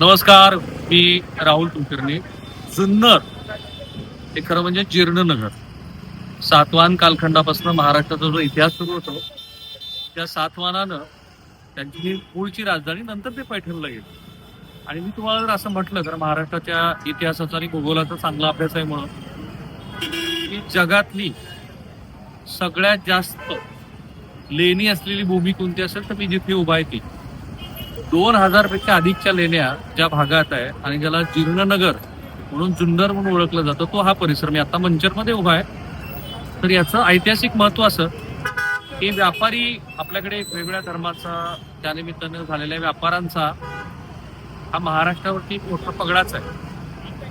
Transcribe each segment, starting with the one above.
नमस्कार मी राहुल कुलकर्णी. जुन्नर हे खरं म्हणजे जीर्णनगर. सातवाहन कालखंडापासून महाराष्ट्राचा जो इतिहास सुरू होतो त्या सातवानानं त्यांची ही मूळची राजधानी नंतर ते पैठणला गेलं. आणि मी तुम्हाला जर असं म्हटलं तर महाराष्ट्राच्या इतिहासाचा आणि भूगोलाचा चांगला अभ्यास आहे म्हणून की जगातली सगळ्यात जास्त लेणी असलेली भूमी कोणती असेल तर मी जिथे उभा आहे ती दोन हजारपेक्षा अधिकच्या लेण्या ज्या भागात आहे आणि ज्याला जीर्णनगर म्हणून जुन्नर म्हणून ओळखलं जातं तो हा परिसर मी आता मंचरमध्ये उभा आहे. तर याचं ऐतिहासिक महत्त्व असं की व्यापारी आपल्याकडे वेगवेगळ्या धर्माचा त्यानिमित्तानं झालेल्या व्यापारांचा हा महाराष्ट्रावरती एक मोठा पगडाच आहे.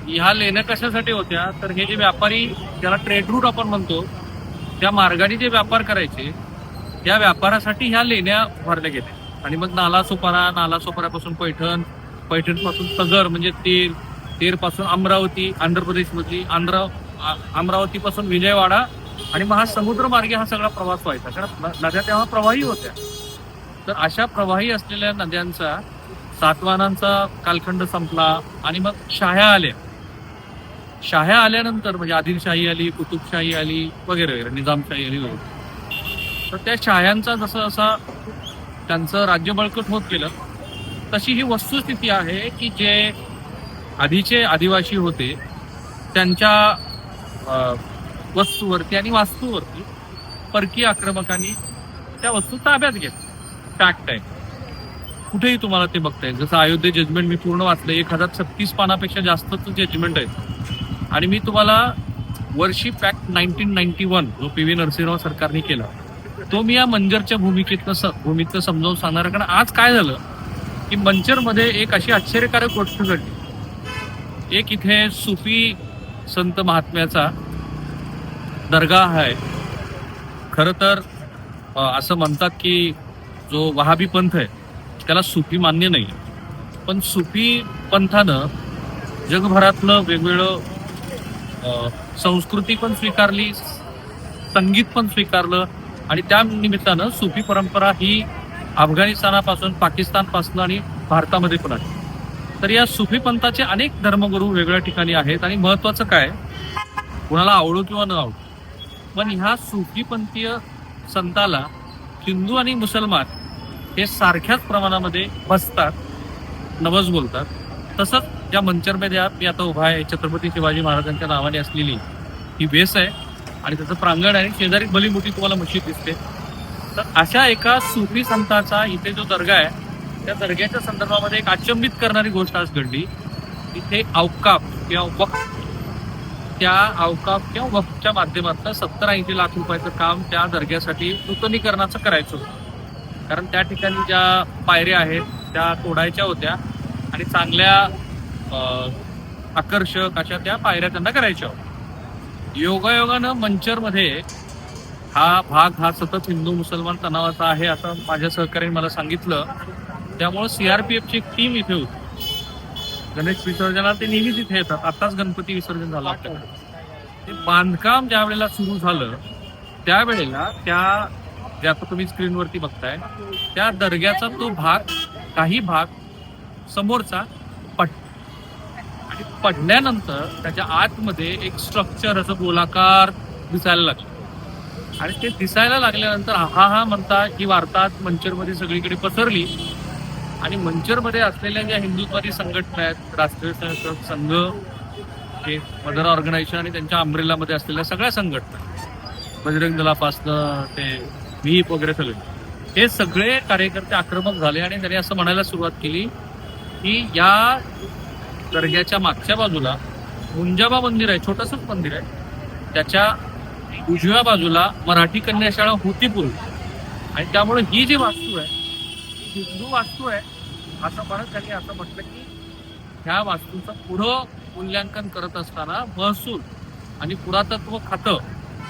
ह्या लेण्या कशासाठी होत्या? तर हे जे व्यापारी ज्याला ट्रेड रूट आपण म्हणतो त्या मार्गाने जे व्यापार करायचे त्या व्यापारासाठी ह्या लेण्या उभारल्या गेल्या. आणि मग नाला सोपारा नाला पैठण पैठणपासून तगर सगर म्हणजे तेर तेरपासून अमरावती आंध्र प्रदेशमधली आंध्र अमरावतीपासून विजयवाडा आणि मग हा समुद्र मार्गे हा सगळा प्रवास व्हायचा. कारण नद्या तेव्हा प्रवाही होत्या. तर अशा प्रवाही असलेल्या नद्यांचा सातवाहनांचा कालखंड संपला आणि मग शाह्या आल्या. शाह्या आल्यानंतर म्हणजे आदिलशाही आली कुतुबशाही आली वगैरे वगैरे निजामशाही आली वगैरे. तर त्या शाह्यांचा जसं असा त्यांचं राज्य बळकट होत गेलं तशी ही वस्तुस्थिती आहे की जे आधीचे आदिवासी होते त्यांच्या वस्तूवरती आणि वास्तूवरती परकीय आक्रमकांनी त्या वस्तू ताब्यात घेतल्या. फॅक्ट आहे. कुठेही तुम्हाला ते बघता येईल. जसं अयोध्ये जजमेंट मी पूर्ण वाचलं एक हजार छत्तीस पानापेक्षा जास्तच जजमेंट आहे. आणि मी तुम्हाला वर्षी फॅक्ट नाईन्टीन नाईन्टी वन जो पी व्ही नरसिंहराव सरकारने केला तो मी या मंजरच्या भूमिकेतनं स- भूमीतनं समजावून सांगणार आहे. कारण आज काय झालं की मंचरमध्ये एक अशी आश्चर्यकारक गोष्ट घडली. एक इथे सुफी संत महात्म्याचा दर्गा आहे. खरं तर असं म्हणतात की जो वहाबी पंथ आहे त्याला सुफी मान्य नाही. पण सुफी पंथानं जगभरातलं वेगवेगळं संस्कृती पण स्वीकारली संगीत पण स्वीकारलं आणि त्या निमित्तानं सुफी परंपरा ही अफगाणिस्तानापासून पाकिस्तानपासून आणि भारतामध्ये पण आहे. तर या सुफी पंथाचे अनेक धर्मगुरू वेगळ्या ठिकाणी आहेत आणि महत्वाचं काय? कुणाला आवडो किंवा न आवडो. पण ह्या सुफीपंथीय संताला हिंदू आणि मुसलमान हे सारख्याच प्रमाणामध्ये बसतात नवज बोलतात. तसंच ज्या मंचरमध्ये मी आता उभा आहे छत्रपती शिवाजी महाराजांच्या नावाने असलेली ही बेस आहे. आणि त्याचं प्रांगण आहे. शेजारी भली मोठी तुम्हाला मशीद दिसते. तर अशा एका सुफी संताचा इथे जो दर्गा आहे त्या दर्ग्याच्या संदर्भामध्ये एक अचंबित करणारी गोष्ट आज घडली. इथे अवकाप किंवा वक्फ त्या अवकाप किंवा वक्फच्या माध्यमातून सत्तर ऐंशी लाख रुपयाचं काम त्या दर्ग्यासाठी नूतनीकरणाचं करायचं होतं. कारण त्या ठिकाणी ज्या पायऱ्या आहेत त्या तोडायच्या होत्या आणि चांगल्या आकर्षक अशा त्या पायऱ्या त्यांना करायच्या होत्या. योगायोगानं मंचरमध्ये हा भाग हा सतत हिंदू मुसलमान तणावाचा आहे असं माझ्या सहकार्याने मला सांगितलं. त्यामुळं सीआरपीएफची एक टीम इथे होती. गणेश विसर्जनाला ते नेहमीच इथे येतात. आताच गणपती विसर्जन झालं आपल्याकडे. ते बांधकाम ज्या वेळेला सुरू झालं त्यावेळेला त्या जे आता तुम्ही स्क्रीनवरती बघताय त्या दर्ग्याचा तो भाग काही भाग समोरचा आणि पडल्यानंतर त्याच्या आतमध्ये एक स्ट्रक्चर असं गोलाकार दिसायला लागलं. आणि ते दिसायला लागल्यानंतर हा हा म्हणता ही वार्ता मंचरमध्ये सगळीकडे पसरली. आणि मंचरमध्ये असलेल्या ज्या हिंदुत्वादी संघटना आहेत राष्ट्रीय स्वयंसेवक संघ हे मदर ऑर्गनायझेशन आणि त्यांच्या अंब्रेलामध्ये असलेल्या सगळ्या संघटना बजरंग दलापासनं ते व्हीप वगैरे सगळे हे सगळे कार्यकर्ते आक्रमक झाले आणि त्यांनी असं म्हणायला सुरुवात केली की या दर्ग्याच्या मागच्या बाजूला मुंजाबा मंदिर आहे छोटंसंच मंदिर आहे. त्याच्या उजव्या बाजूला मराठी कन्याशाळा होती पूर्वी आणि त्यामुळे ही जी वास्तू आहे ही हिंदू वास्तू आहे असं म्हणत त्यांनी असं म्हटलं की ह्या वास्तूचं पुढं मूल्यांकन करत असताना महसूल आणि पुरातत्व खातं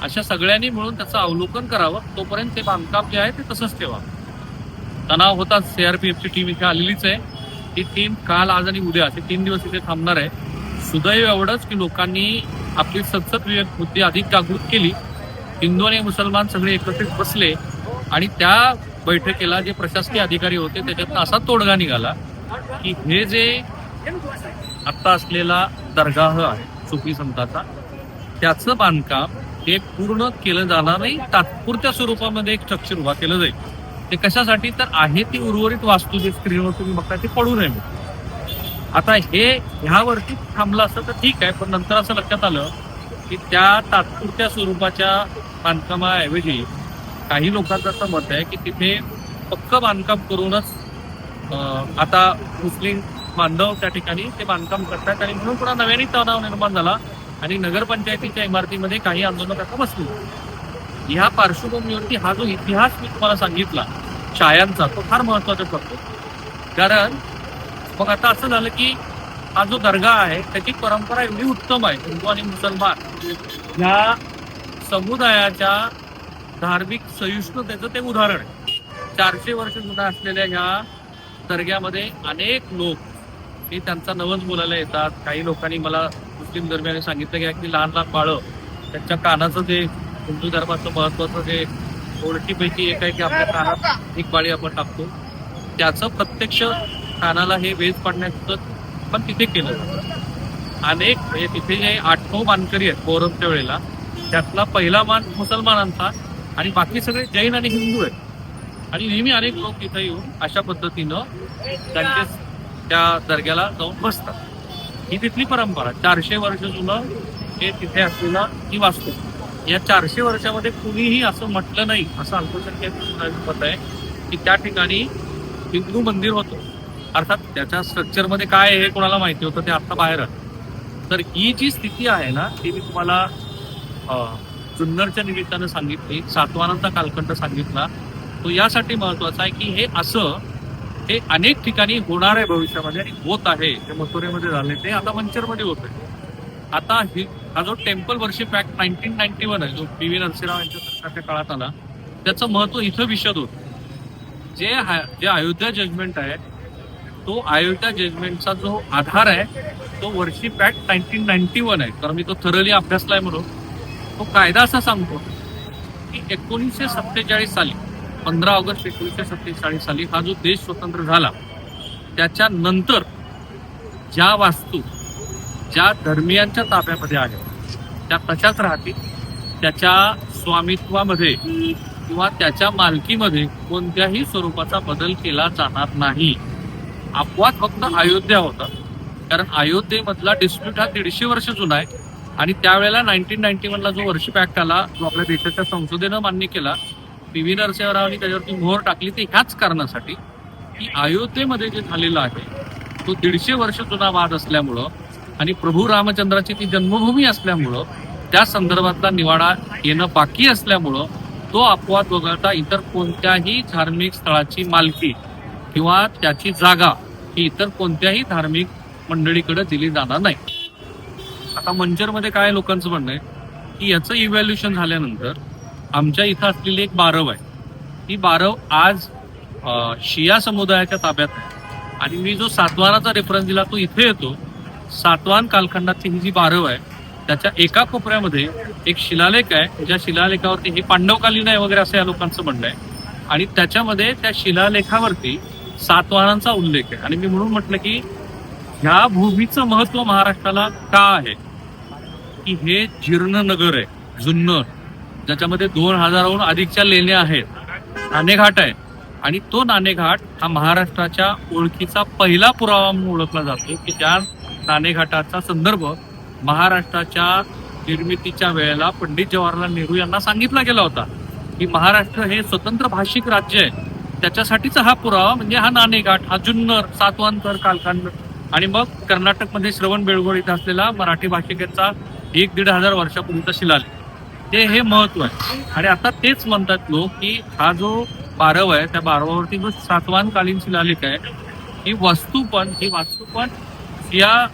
अशा सगळ्यांनी मिळून त्याचं अवलोकन करावं. तोपर्यंत ते बांधकाम जे आहे ते तसंच ठेवावं. तणाव होताच सीआरपीएफची टीम इथे आलेलीच आहे. ही टीम काल आज आणि उद्या असे तीन दिवस इथे थांबणार आहे. सुदैव एवढंच की लोकांनी आपली सतसत विवेक बुद्धी अधिक जागृत केली. हिंदू आणि मुसलमान सगळे एकत्रित बसले आणि त्या बैठकीला जे प्रशासकीय अधिकारी होते त्याच्यातनं असा तोडगा निघाला की हे जे आत्ता असलेला दर्गाह आहे सुफी संताचा त्याचं बांधकाम हे पूर्ण केलं जाणार नाही. तात्पुरत्या स्वरूपामध्ये एक स्ट्रक्चर उभा केलं जाईल. ते कशासाठी तर आहे ती उर्वरित वास्तू जे स्क्रीनवर तुम्ही बघता ते पडू नये. आता हे ह्यावरती थांबलं असतं तर ठीक आहे पण नंतर असं लक्षात आलं की त्या तात्पुरत्या स्वरूपाच्या बांधकामाऐवजी काही लोकांचं असं मत आहे की तिथे पक्क बांधकाम करूनच आता मुस्लिम बांधव त्या ठिकाणी ते बांधकाम करतात आणि म्हणून पुन्हा नव्याने तणाव निर्माण झाला आणि नगरपंचायतीच्या इमारतीमध्ये काही आंदोलक आता बसली. ह्या पार्श्वभूमीवरती हा जो इतिहास मी तुम्हाला सांगितला शायांचा तो फार महत्त्वाचा ठरतो. कारण मग आता असं झालं की हा जो दर्गा आहे त्याची परंपरा एवढी उत्तम आहे हिंदू आणि मुसलमान ह्या समुदायाच्या धार्मिक सहिष्णुतेचं ते उदाहरण आहे. चारशे वर्ष जुना असलेल्या ह्या दर्ग्यामध्ये अनेक लोक हे त्यांचा नवस बोलायला येतात. काही लोकांनी मला मुस्लिम धर्मियाने सांगितलं की अगदी लहान लहान बाळं त्यांच्या कानाचं जे हिंदू धर्माचं महत्वाचं जे ओळखीपैकी एक आहे की आपल्या कानात एक बाळी आपण टाकतो. त्याचं प्रत्यक्ष कानाला हे वेज पाडण्याचं पण तिथे केलं जातं. अनेक म्हणजे तिथे जे आठ नऊ मानकरी आहेत पौरमच्या वेळेला त्यातला पहिला मान मुसलमानांचा आणि बाकी सगळे जैन आणि हिंदू आहेत. आणि नेहमी अनेक लोक तिथे येऊन अशा पद्धतीनं त्यांचे त्या दर्ग्याला जाऊन बसतात. ही तिथली परंपरा चारशे वर्ष जुनं हे तिथे असलेलं ही वास्तू. या चारशे वर्षामध्ये कुणीही असं म्हटलं नाही असं अल्पसंख्याक मत आहे की त्या ठिकाणी हिंदू मंदिर होतं. अर्थात त्याच्या स्ट्रक्चरमध्ये काय आहे हे कोणाला माहिती होतं ते आत्ता बाहेर आलं. तर ही जी स्थिती आहे ना ती मी तुम्हाला जुन्नरच्या निमित्तानं सांगितली सातवानांचा कालखंड सांगितला तो यासाठी महत्त्वाचा आहे की हे असं हे अनेक ठिकाणी होणार आहे भविष्यामध्ये आणि होत आहे ते मथुरेमध्ये झाले ते आता मंचरमध्ये होत आहे. आता ही हा जो temple worship act nineteen ninety one आहे जो पी व्ही नरसिंहराव यांच्या सरकारच्या काळात आला त्याचं महत्त्व इथं विशद होत. जे जे अयोध्या जजमेंट आहे तो अयोध्या जजमेंटचा जो आधार आहे तो worship act nineteen ninety one आहे. कारण मी तो थरली अभ्यासलाय म्हणून. तो कायदा असा सांगतो की एकोणीसशे सत्तेचाळीस साली पंधरा ऑगस्ट एकोणीसशे सत्तेचाळीस साली हा जो देश स्वतंत्र झाला त्याच्यानंतर ज्या वास्तू ज्या धर्मियांच्या ताब्यामध्ये आहेत त्या तशाच राहतील? त्याच्या स्वामित्वामध्ये किंवा त्याच्या मालकीमध्ये कोणत्याही स्वरूपाचा बदल केला जाणार नाही. अपवाद फक्त अयोध्या होता. कारण अयोध्येमधला डिस्प्यूट हा दीडशे वर्ष जुना आहे. आणि त्यावेळेला नाईन्टीन नाईन्टी वनला जो वर्षिप ऍक्ट आला जो आपल्या देशाच्या संसदेनं मान्य केला पी व्ही नरसिंहरावांनी त्याच्यावरती मोहर टाकली ते ह्याच कारणासाठी की अयोध्येमध्ये जे झालेलं आहे तो दीडशे वर्ष जुना वाद असल्यामुळं आणि प्रभू रामचंद्राची ती जन्मभूमी असल्यामुळं त्या संदर्भातला निवाडा येणं बाकी असल्यामुळं तो अपवाद वगळता इतर कोणत्याही धार्मिक स्थळाची मालकी किंवा त्याची जागा ही इतर कोणत्याही धार्मिक मंडळीकडे दिली जाणार नाही. आता मंचरमध्ये काय लोकांचं म्हणणं आहे? की याचं इव्हॅल्युएशन झाल्यानंतर आमच्या इथं असलेली एक बारव आहे. ती बारव आज शिया समुदायाच्या ताब्यात आहे. आणि मी जो सातवाराचा रेफरन्स दिला तो इथे येतो. सातवान कालखंडातली ही जी बारव आहे त्याच्या एका कोपऱ्यामध्ये एक शिलालेख आहे ज्या शिलालेखावरती हे पांडवकालीन आहे वगैरे असं या लोकांचं म्हणणं आहे. आणि त्याच्यामध्ये त्या शिलालेखावरती सातवानांचा उल्लेख आहे. आणि मी म्हणून म्हटलं की ह्या भूमीचं महत्त्व महाराष्ट्राला का आहे? की हे जीर्ण नगर आहे जुन्नर ज्याच्यामध्ये दोन हजाराहून अधिकच्या लेण्या आहेत नाणेघाट आहे. आणि तो नाणेघाट हा महाराष्ट्राच्या ओळखीचा पहिला पुरावा म्हणून ओळखला जातो की ज्या नाणेघाटाचा संदर्भ महाराष्ट्राच्या निर्मितीच्या वेळेला पंडित जवाहरलाल नेहरू यांना सांगितला गेला होता की महाराष्ट्र हे स्वतंत्र भाषिक राज्य आहे. त्याच्यासाठीचा हा पुरावा म्हणजे हा नाणेघाट हा जुन्नर सातवांतर कालखंड आणि मग कर्नाटकमध्ये श्रवण बेळगोळ इथं असलेला मराठी भाषिकेचा एक दीड हजार वर्षापूर्वीचा शिलालेख. ते हे महत्त्व आहे. आणि आता तेच म्हणतात लोक की हा जो बारव आहे त्या बारवावरती जो सातवान कालीन शिलालेख आहे ही वस्तू पण ही वास्तू पण या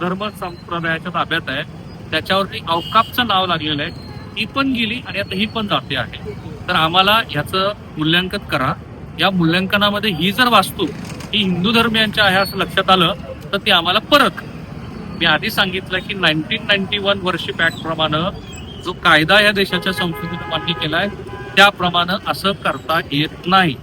धर्म संप्रदायाच्या ताब्यात आहे. त्याच्यावरती अवकापचं नाव लागलेलं आहे. ती पण गेली आणि आता ही पण जाते आहे. तर आम्हाला ह्याचं मूल्यांकन करा. या मूल्यांकनामध्ये ही जर वास्तू ही हिंदू धर्मियांच्या आहे असं लक्षात आलं तर ती आम्हाला परत मी आधी सांगितलं की nineteen ninety one worship act प्रमाणे जो कायदा या देशाच्या संस्कृतीने मान्य केलाय त्याप्रमाणे असं करता येत नाही.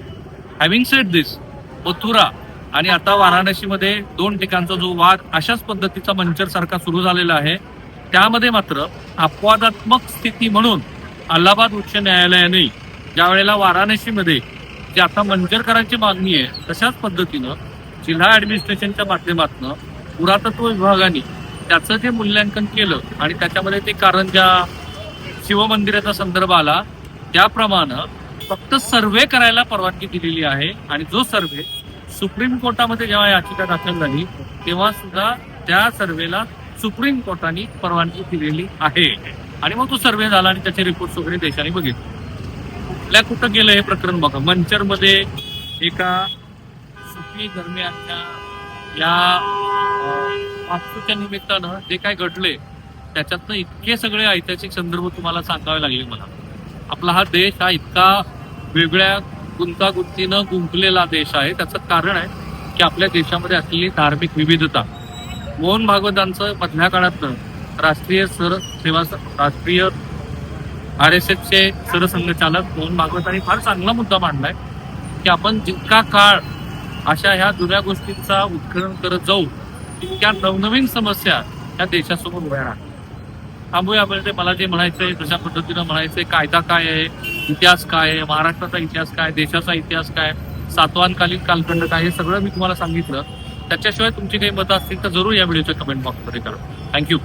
हॅव्हिंग सेट दिस मथुरा आणि आता वाराणसीमध्ये दोन ठिकाणचा जो वाद अशाच पद्धतीचा मंचर सारखा सुरू झालेला आहे. त्यामध्ये मात्र अपवादात्मक स्थिती म्हणून अलाहाबाद उच्च न्यायालयाने ज्या वेळेला वाराणसीमध्ये जी आता मंजरकरांची मागणी आहे तशाच पद्धतीनं जिल्हा ऍडमिनिस्ट्रेशनच्या माध्यमातून पुरातत्व विभागाने त्याचं जे मूल्यांकन केलं आणि त्याच्यामध्ये ते कारण ज्या शिवमंदिराचा संदर्भ आला त्याप्रमाणे फक्त सर्वे करायला परवानगी दिलेली आहे आणि जो सर्वे सुप्रीम कोर्टामध्ये जेव्हा याचिका दाखल झाली तेव्हा सुद्धा त्या सर्वेला सुप्रीम कोर्टाने परवानगी दिलेली आहे. आणि मग तो सर्वे झाला आणि त्याचे रिपोर्ट वगैरे देशाने बघितले. कुठल्या कुठं गेलं हे प्रकरण बघा. मंचरमध्ये एका सुफी दरम्यानच्या या वास्तूच्या निमित्तानं जे काय घडले त्याच्यातनं इतके सगळे ऐतिहासिक संदर्भ तुम्हाला सांगावे लागले मला. आपला हा देश हा इतका वेगळ्या गुंतागुंतीनं गुंपलेला देश आहे. त्याचं कारण आहे की आपल्या देशामध्ये असलेली धार्मिक विविधता. मोहन भागवतांचं मधल्या काळातलं राष्ट्रीय सर सेवा राष्ट्रीय आर एस एफचे सरसंघचालक मोहन भागवतांनी फार चांगला मुद्दा मांडलाय की आपण जितका काळ अशा ह्या जुन्या गोष्टींचा उत्खनन करत जाऊ तितक्या नवनवीन समस्या या देशासमोर उभ्या राहतात थांबूया आपण ते. मला जे म्हणायचंय तशा पद्धतीनं म्हणायचंय कायदा काय आहे इतिहास काय आहे महाराष्ट्राचा इतिहास काय देशाचा इतिहास काय सातवानकालीन कालखंड काय हे सगळं मी तुम्हाला सांगितलं. त्याच्याशिवाय तुमची काही मतं असतील तर जरूर या व्हिडिओच्या कमेंट बॉक्समध्ये करा थँक्यू